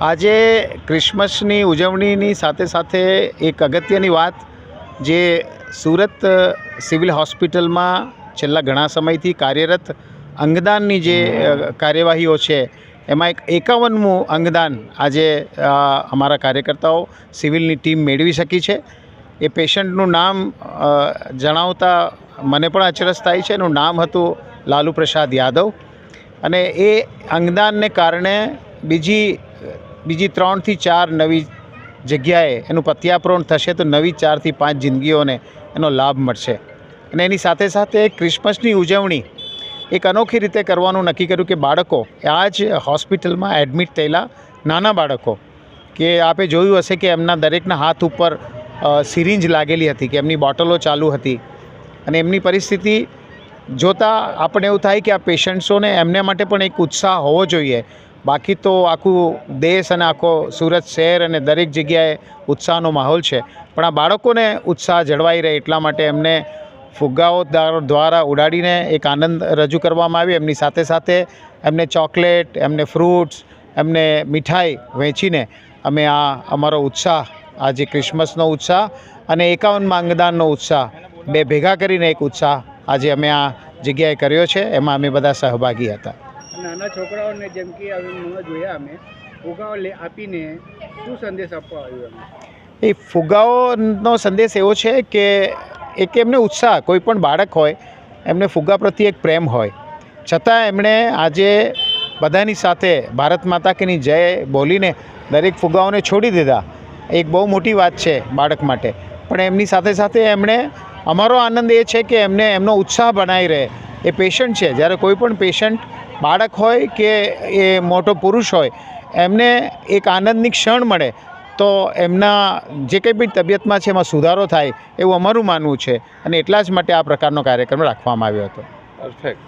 આજે ક્રિસમસની ઉજવણીની સાથે સાથે એક અગત્યની વાત જે સુરત સિવિલ હોસ્પિટલમાં છેલ્લા ઘણા સમયથી કાર્યરત અંગદાનની જે કાર્યવાહીઓ છે, એમાં એક એકાવનમું અંગદાન આજે અમારા કાર્યકર્તાઓ સિવિલની ટીમ મેળવી શકી છે. એ પેશન્ટનું નામ જણાવતા મને પણ અચરજ થાય છે. એનું નામ હતું લાલુ પ્રસાદ યાદવ. અને એ અંગદાનને કારણે બીજી બીજી ત્રણથી ચાર નવી જગ્યાએ એનું પ્રત્યારોપણ થશે તો નવી ચારથી પાંચ જિંદગીઓને એનો લાભ મળશે. અને એની સાથે સાથે ક્રિસમસની ઉજવણી એક અનોખી રીતે કરવાનું નક્કી કર્યું કે બાળકો, આ જ હોસ્પિટલમાં એડમિટ થયેલા નાના બાળકો, કે આપે જોયું હશે કે એમના દરેકના હાથ ઉપર સિરિંજ લાગેલી હતી કે એમની બોટલો ચાલુ હતી. અને એમની પરિસ્થિતિ જોતાં આપણે એવું થાય કે આ પેશન્ટ્સોને એમને માટે પણ એક ઉત્સાહ હોવો જોઈએ. બાકી તો આખું દેશ અને આખો સુરત શહેર અને દરેક જગ્યાએ ઉત્સાહનો માહોલ છે. પણ આ બાળકોને ઉત્સાહ જળવાઈ રહે એટલા માટે એમને ફુગ્ગાઓ દ્વાર- ઉડાડીને એક આનંદ રજૂ કરવામાં આવ્યો. એમની સાથે સાથે એમને ચોકલેટ, એમને ફ્રૂટ્સ, એમને મીઠાઈ વહેંચીને અમે આ અમારો ઉત્સાહ, આજે ક્રિસમસનો ઉત્સાહ અને એકાવનમાં માંગદાનનો ઉત્સાહ, બે ભેગા કરીને એક ઉત્સાહ આજે અમે આ જગ્યાએ કર્યો છે. એમાં અમે બધા સહભાગી હતા. નાના છોકરાઓને જેમ કે જોયા અમે, ફુગાઓ આપીને શું સંદેશ આપવા આવ્યો એ ફુગ્ગાઓનો સંદેશ એવો છે કે એક એમને ઉત્સાહ, કોઈ પણ બાળક હોય, એમને ફુગ્ગા પ્રત્યે એક પ્રેમ હોય. છતાં એમણે આજે બધાની સાથે ભારત માતા કેની જય બોલીને દરેક ફુગ્ગાઓને છોડી દીધા. એક બહુ મોટી વાત છે બાળક માટે. પણ એમની સાથે સાથે એમણે, અમારો આનંદ એ છે કે એમને એમનો ઉત્સાહ બનાવી રહે. એ પેશન્ટ છે. જ્યારે કોઈ પણ પેશન્ટ બાળક હોય કે એ મોટો પુરુષ હોય, એમને એક આનંદની ક્ષણ મળે, તો એમના જે કંઈ બી તબિયતમાં છે એમાં સુધારો થાય એવું અમારું માનવું છે. અને એટલા જ માટે આ પ્રકારનો કાર્યક્રમ રાખવામાં આવ્યો હતો. પરફેક્ટ